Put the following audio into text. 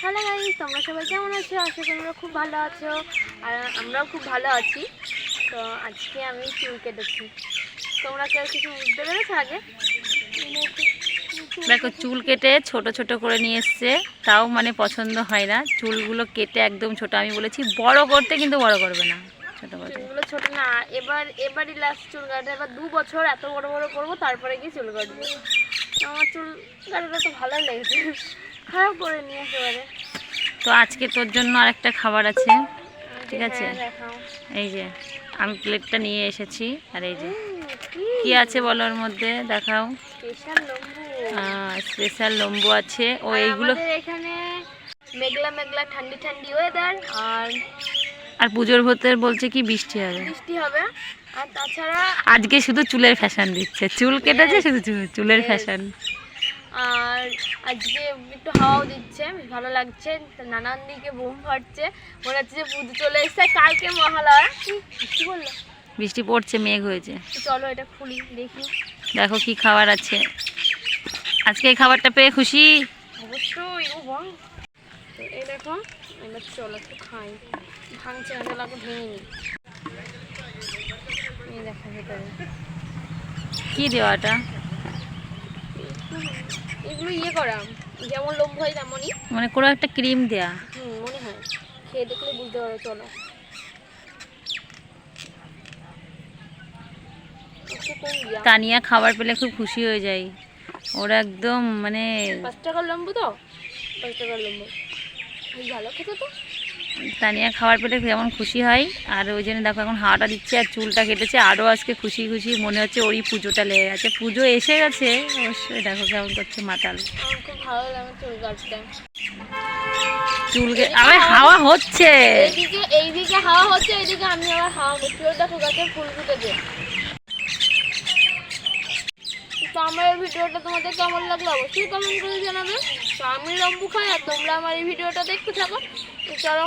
Hello guys তোমরা সবাই কেমন আছো? আশা করি তোমরা খুব ভালো আছো আর আমরাও খুব ভালো আছি। তো আজকে আমি চুল কেটেছি। তোমরা কেউ কিছু বুঝতে পেরেছ আগে? দেখো চুল কেটে ছোট ছোট করে নিয়ে এসছে। তাও মানে পছন্দ হয় না। চুলগুলো কেটে একদম ছোট। আমি বলেছি বড় করতে কিন্তু বড় করবে না। ছোট করতে চুলগুলো ছোট না। এবার এবারই লাস্ট চুল কাটা এবার দু বছর এত বড় বড় করব তারপরে গিয়ে চুল কাটবো। আমার চুল কাটাটা তো ভালোই লেগেছে। খারাপ করে নিয়ে একেবারে তো আজকে তোর জন্য আরেকটা খাবার আছে। ঠিক আছে। হ্যাঁ, এই যে আমি প্লেটটা নিয়ে এসেছি আর এই যে। কি? আছে বলো ওর মধ্যে? দেখাও। স্পেশাল লম্বু। আছে। ও এইগুলো এখানে মেঘলা মেঘলা ঠান্ডি ঠান্ডি ওয়েদার আর আর পুজোর ভোতের বলছে কি বৃষ্টি হবে। বৃষ্টি হবে। আর তাছাড়া আজকে শুধু চুলের ফ্যাশন দিচ্ছে। চুল কেটেছে শুধু চুল- চুলের ফ্যাশন আর আজকে একটু হাওয়াও দিচ্ছে ভালো লাগছে। নানান দিকে বোম ফাটছে। মনে হচ্ছে যে পুজো চলে এসছে। কালকে মহালয়া। কি বলল বৃষ্টি পড়ছে মেঘ হয়েছে। চলো এটা খুলি দেখি। দেখো কি খাবার আছে। আজকে এই খাবারটা পেয়ে খুশি। অবশ্যই ও তো এই দেখো এবার চলো একটু খাই। ভাঙছে না লাগে ভেঙে নি এই দেখো ভেতরে। কি দেওয়াটা এগুলো ইয়ে করা যেমন লম্ব হয় তেমনই। মানে কোনো একটা ক্রিম দেয়া। হুম মনে হয়। খেয়ে দেখলে বুঝতে পারো চলো। একটু তানিয়া খাবার পেলে খুব খুশি হয়ে যায়। ওরা একদম মানে পাঁচ টাকার লম্বু তো? পাঁচ টাকার লম্বু। ভালো খেতে তো? তানিয়া খাওয়ার পেলে যেমন খুশি হয়? আর ওই জন্য দেখো এখন হাওয়াটা দিচ্ছে আর চুলটা কেটেছে। আরও আজকে খুশি খুশি মনে হচ্ছে ওই পুজোটা লেগে গেছে। পুজো এসে গেছে, অবশ্যই দেখো কেমন করছে মাতাল। চুল হাওয়া হচ্ছে। এইদিকে হাওয়া হচ্ছে, এইদিকে আমি আবার হাওয়া ফুল তো আমার এই ভিডিওটা তোমাদের কেমন লাগল অবশ্যই কমেন্ট করে জানাবে। তো আমি রম্বু খাই আর তোমরা আমার এই ভিডিওটা দেখতে থাকো। চলো।